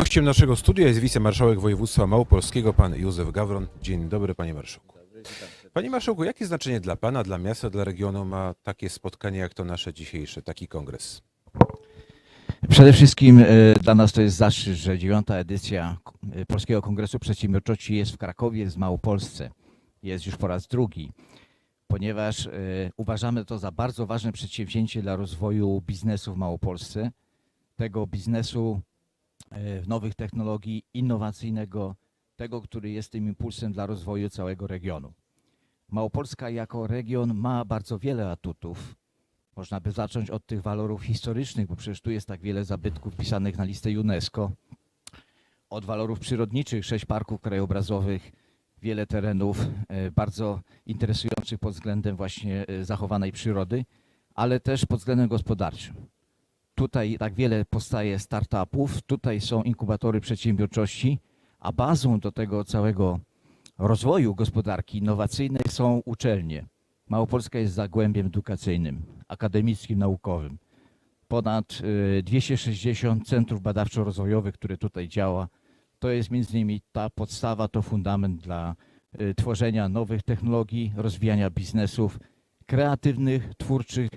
Gościem naszego studia jest wicemarszałek województwa małopolskiego, pan Józef Gawron. Dzień dobry, panie marszałku. Panie marszałku, jakie znaczenie dla pana, dla miasta, dla regionu ma takie spotkanie jak to nasze dzisiejsze, taki kongres? Przede wszystkim e, dla nas to jest zaszczyt, że dziewiąta edycja e, Polskiego Kongresu Przedsiębiorczości jest w Krakowie, jest w Małopolsce. Jest już po raz drugi, ponieważ e, uważamy to za bardzo ważne przedsięwzięcie dla rozwoju biznesu w Małopolsce, tego biznesu nowych technologii, innowacyjnego, tego, który jest tym impulsem dla rozwoju całego regionu. Małopolska jako region ma bardzo wiele atutów, można by zacząć od tych walorów historycznych, bo przecież tu jest tak wiele zabytków wpisanych na listę UNESCO. Od walorów przyrodniczych, sześć parków krajobrazowych, wiele terenów e, bardzo interesujących pod względem właśnie e, zachowanej przyrody, ale też pod względem gospodarczym. Tutaj tak wiele powstaje startupów, tutaj są inkubatory przedsiębiorczości, a bazą do tego całego rozwoju gospodarki innowacyjnej są uczelnie. Małopolska jest zagłębiem edukacyjnym, akademickim, naukowym. Ponad y, 260 centrów badawczo-rozwojowych, które tutaj działa. To jest między innymi ta podstawa, to fundament dla y, tworzenia nowych technologii, rozwijania biznesów kreatywnych, twórczych,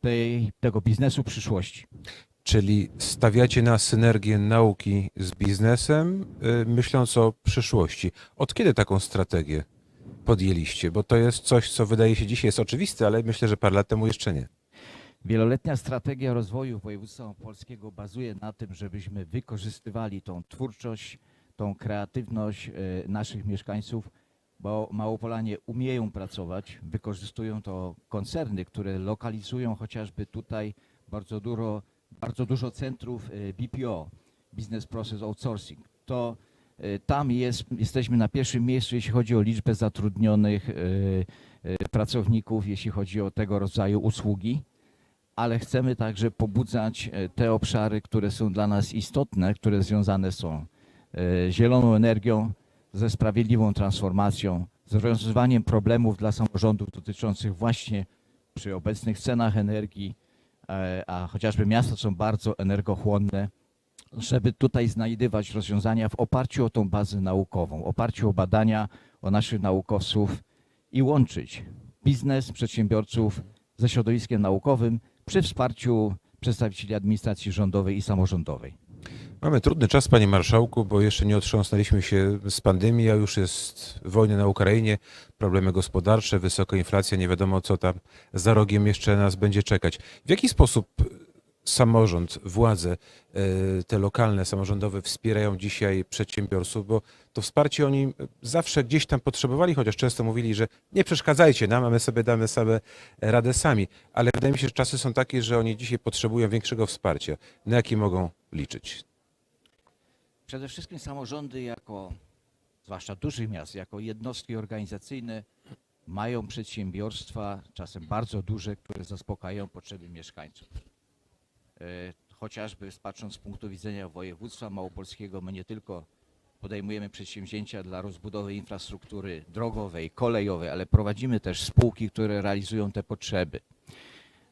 tej, tego biznesu przyszłości. Czyli stawiacie na synergię nauki z biznesem, y, myśląc o przyszłości. Od kiedy taką strategię podjęliście? Bo to jest coś, co wydaje się dzisiaj jest oczywiste, ale myślę, że parę lat temu jeszcze nie. Wieloletnia strategia rozwoju województwa polskiego bazuje na tym, żebyśmy wykorzystywali tą twórczość, tą kreatywność e, naszych mieszkańców, bo Małopolanie umieją pracować, wykorzystują to koncerny, które lokalizują chociażby tutaj bardzo dużo, bardzo dużo centrów e, BPO, Business Process Outsourcing. To e, tam jest, jesteśmy na pierwszym miejscu, jeśli chodzi o liczbę zatrudnionych e, pracowników, jeśli chodzi o tego rodzaju usługi ale chcemy także pobudzać te obszary, które są dla nas istotne, które związane są e, zieloną energią, ze sprawiedliwą transformacją, z rozwiązywaniem problemów dla samorządów dotyczących właśnie przy obecnych cenach energii, e, a chociażby miasta są bardzo energochłonne, żeby tutaj znajdywać rozwiązania w oparciu o tą bazę naukową, oparciu o badania, o naszych naukowców i łączyć biznes, przedsiębiorców ze środowiskiem naukowym przy wsparciu przedstawicieli administracji rządowej i samorządowej. Mamy trudny czas, panie marszałku, bo jeszcze nie otrząsnęliśmy się z pandemii, a już jest wojna na Ukrainie, problemy gospodarcze, wysoka inflacja, nie wiadomo co tam za rogiem jeszcze nas będzie czekać. W jaki sposób samorząd, władze, e, te lokalne, samorządowe wspierają dzisiaj przedsiębiorców, bo to wsparcie oni zawsze gdzieś tam potrzebowali, chociaż często mówili, że nie przeszkadzajcie nam, a my sobie damy sobie radę sami. Ale wydaje mi się, że czasy są takie, że oni dzisiaj potrzebują większego wsparcia. Na jakie mogą liczyć? Przede wszystkim samorządy jako, zwłaszcza dużych miast, jako jednostki organizacyjne mają przedsiębiorstwa, czasem bardzo duże, które zaspokajają potrzeby mieszkańców. E, Chociażby patrząc z punktu widzenia województwa małopolskiego, my nie tylko podejmujemy przedsięwzięcia dla rozbudowy infrastruktury drogowej, kolejowej, ale prowadzimy też spółki, które realizują te potrzeby.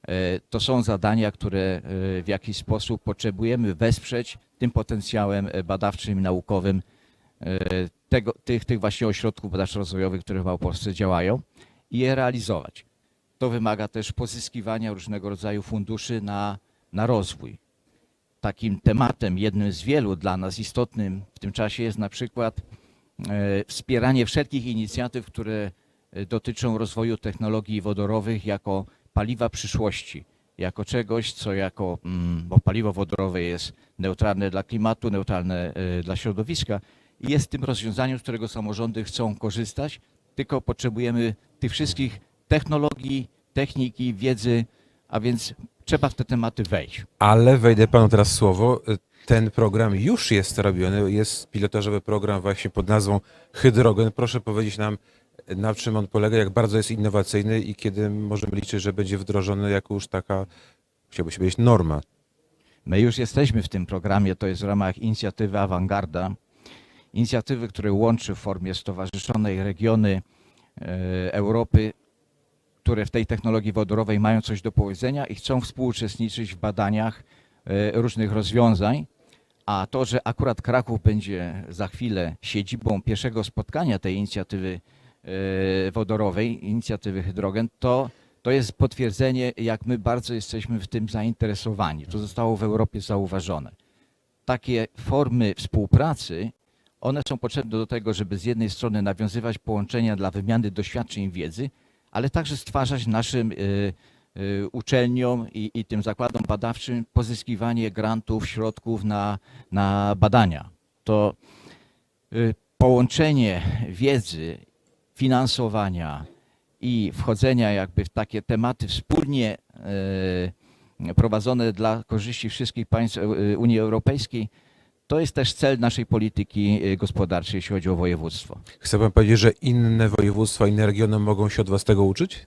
E, To są zadania, które e, w jakiś sposób potrzebujemy wesprzeć tym potencjałem e, badawczym naukowym tego, tych, tych właśnie ośrodków badawczo-rozwojowych, które w Małopolsce działają i je realizować. To wymaga też pozyskiwania różnego rodzaju funduszy na, na rozwój. Takim tematem, jednym z wielu dla nas istotnym w tym czasie jest na przykład wspieranie wszelkich inicjatyw, które dotyczą rozwoju technologii wodorowych jako paliwa przyszłości, jako czegoś, co jako, mm, bo paliwo wodorowe jest neutralne dla klimatu, neutralne e, dla środowiska jest tym rozwiązaniem, z którego samorządy chcą korzystać, tylko potrzebujemy tych wszystkich technologii, techniki, wiedzy, a więc trzeba w te tematy wejść. Ale wejdę panu teraz słowo. Ten program już jest robiony. Jest pilotażowy program właśnie pod nazwą Hydrogen. Proszę powiedzieć nam, na czym on polega, jak bardzo jest innowacyjny i kiedy możemy liczyć, że będzie wdrożony jako już taka, chciałby się powiedzieć, norma. My już jesteśmy w tym programie, to jest w ramach inicjatywy Awangarda, inicjatywy, która łączy w formie stowarzyszonej regiony e, Europy, które w tej technologii wodorowej mają coś do powiedzenia i chcą współuczestniczyć w badaniach e, różnych rozwiązań, A to, że akurat Kraków będzie za chwilę siedzibą pierwszego spotkania tej inicjatywy wodorowej, inicjatywy Hydrogen, to, to jest potwierdzenie, jak my bardzo jesteśmy w tym zainteresowani. To zostało w Europie zauważone. Takie formy współpracy, one są potrzebne do tego, żeby z jednej strony nawiązywać połączenia dla wymiany doświadczeń i wiedzy, ale także stwarzać naszym y, y, uczelniom i, i tym zakładom badawczym pozyskiwanie grantów, środków na, na badania. To połączenie wiedzy, finansowania i wchodzenia jakby w takie tematy wspólnie y, prowadzone dla korzyści wszystkich państw y, Unii Europejskiej, to jest też cel naszej polityki y, gospodarczej, jeśli chodzi o województwo. Chce pan powiedzieć, że inne województwa, inne regiony mogą się od was tego uczyć?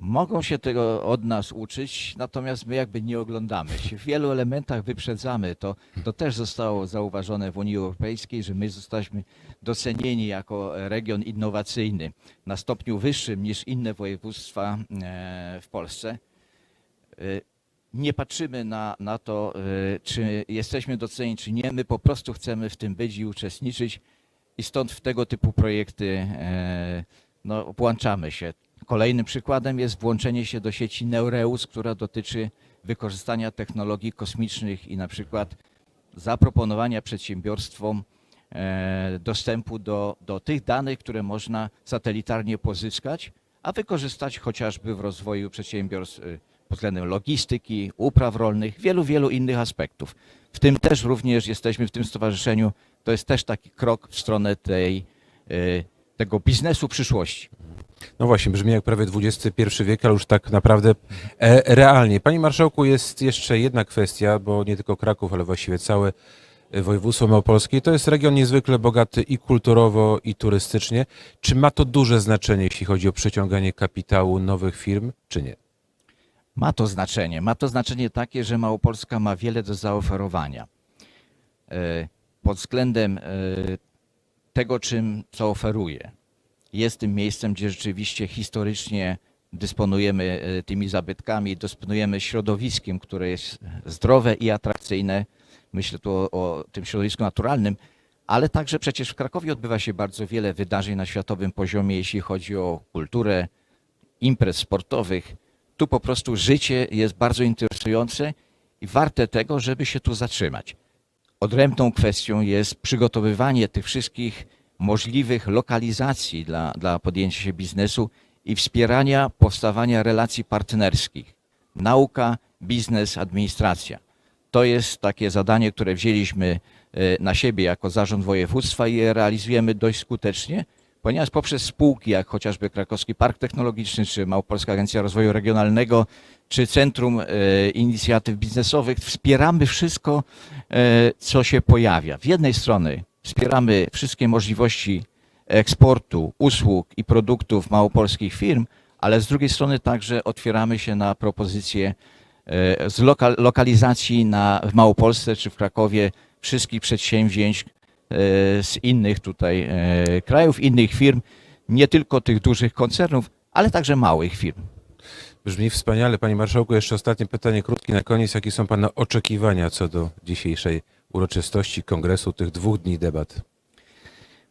Mogą się tego od nas uczyć, natomiast my jakby nie oglądamy się. W wielu elementach wyprzedzamy. To, to też zostało zauważone w Unii Europejskiej, że my zostaliśmy docenieni jako region innowacyjny na stopniu wyższym niż inne województwa e, w Polsce. E, Nie patrzymy na, na to, e, czy jesteśmy docenieni, czy nie. My po prostu chcemy w tym być i uczestniczyć i stąd w tego typu projekty no, włączamy się. Kolejnym przykładem jest włączenie się do sieci Neureus, która dotyczy wykorzystania technologii kosmicznych i na przykład zaproponowania przedsiębiorstwom e, dostępu do, do tych danych, które można satelitarnie pozyskać, a wykorzystać chociażby w rozwoju przedsiębiorstw y, pod względem logistyki, upraw rolnych, wielu, wielu innych aspektów. W tym też również jesteśmy w tym stowarzyszeniu. To jest też taki krok w stronę tej, y, tego biznesu przyszłości. No właśnie, brzmi jak prawie XXI wiek, ale już tak naprawdę e, realnie. Panie Marszałku, jest jeszcze jedna kwestia, bo nie tylko Kraków, ale właściwie całe e, województwo małopolskie. To jest region niezwykle bogaty i kulturowo, i turystycznie. Czy ma to duże znaczenie, jeśli chodzi o przyciąganie kapitału nowych firm, czy nie? Ma to znaczenie. Ma to znaczenie takie, że Małopolska ma wiele do zaoferowania. E, Pod względem e, tego, czym co oferuje. Jest tym miejscem, gdzie rzeczywiście historycznie dysponujemy e, tymi zabytkami, dysponujemy środowiskiem, które jest zdrowe i atrakcyjne. Myślę tu o, o tym środowisku naturalnym, ale także przecież w Krakowie odbywa się bardzo wiele wydarzeń na światowym poziomie, jeśli chodzi o kulturę, imprez sportowych. Tu po prostu życie jest bardzo interesujące i warte tego, żeby się tu zatrzymać. Odrębną kwestią jest przygotowywanie tych wszystkich możliwych lokalizacji dla, dla podjęcia się biznesu i wspierania powstawania relacji partnerskich. Nauka, biznes, administracja. To jest takie zadanie, które wzięliśmy e, na siebie jako zarząd województwa i je realizujemy dość skutecznie, ponieważ poprzez spółki, jak chociażby Krakowski Park Technologiczny, czy Małopolska Agencja Rozwoju Regionalnego, czy Centrum e, Inicjatyw Biznesowych, wspieramy wszystko, e, co się pojawia. Z jednej strony wspieramy wszystkie możliwości eksportu, usług i produktów małopolskich firm, ale z drugiej strony także otwieramy się na propozycje e, z loka, lokalizacji na, w Małopolsce czy w Krakowie wszystkich przedsięwzięć e, z innych tutaj e, krajów, innych firm, nie tylko tych dużych koncernów, ale także małych firm. Brzmi wspaniale. Panie Marszałku, jeszcze ostatnie pytanie krótkie na koniec. Jakie są Pana oczekiwania co do dzisiejszej uroczystości kongresu, tych dwóch dni debat?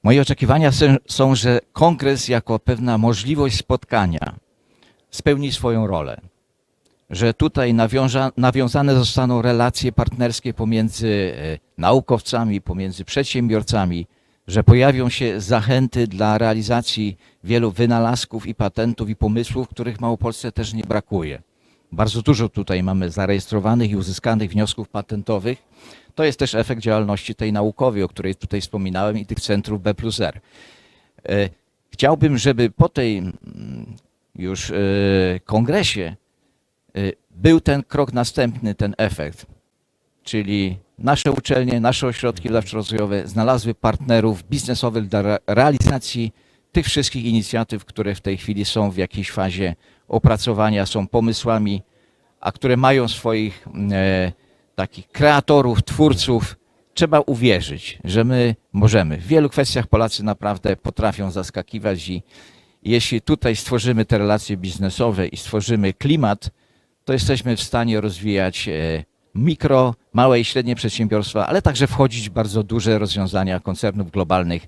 Moje oczekiwania są- że kongres jako pewna możliwość spotkania spełni swoją rolę. Że tutaj nawiąża, nawiązane zostaną relacje partnerskie pomiędzy e, naukowcami, pomiędzy przedsiębiorcami, że pojawią się zachęty dla realizacji wielu wynalazków i patentów i pomysłów, których Małopolsce też nie brakuje. Bardzo dużo tutaj mamy zarejestrowanych i uzyskanych wniosków patentowych. To jest też efekt działalności tej naukowej, o której tutaj wspominałem i tych centrów B plus R. E, Chciałbym, żeby po tej mm, już e, kongresie e, był ten krok następny, ten efekt, czyli nasze uczelnie, nasze ośrodki badawczo-rozwojowe znalazły partnerów biznesowych dla re- realizacji tych wszystkich inicjatyw, które w tej chwili są w jakiejś fazie opracowania, są pomysłami, a które mają swoich mm, takich kreatorów, twórców. Trzeba uwierzyć, że my możemy. W wielu kwestiach Polacy naprawdę potrafią zaskakiwać i jeśli tutaj stworzymy te relacje biznesowe i stworzymy klimat, to jesteśmy w stanie rozwijać e, mikro, małe i średnie przedsiębiorstwa, ale także wchodzić w bardzo duże rozwiązania koncernów globalnych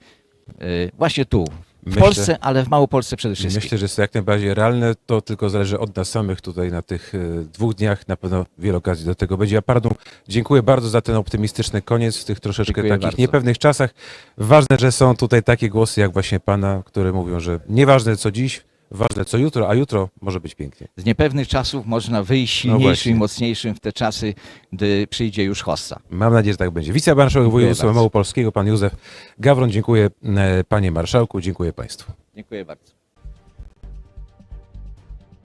y, właśnie tu, w Myślę- Polsce, ale w Małopolsce przede wszystkim. Myślę, że jest to jak najbardziej realne. To tylko zależy od nas samych tutaj na tych e, dwóch dniach. Na pewno wiele okazji do tego będzie. Ja panu dziękuję bardzo za ten optymistyczny koniec w tych troszeczkę Dziękuję takich bardzo. niepewnych czasach. Ważne, że są tutaj takie głosy jak właśnie pana, które mówią, że nieważne co dziś, ważne co jutro, a jutro może być pięknie. Z niepewnych czasów można wyjść No silniejszym właśnie. i mocniejszym w te czasy, gdy przyjdzie już hossa. Mam nadzieję, że tak będzie. Wicemarszałek województwa małopolskiego, pan Józef Gawron. Dziękuję e, panie marszałku, dziękuję państwu. Dziękuję bardzo.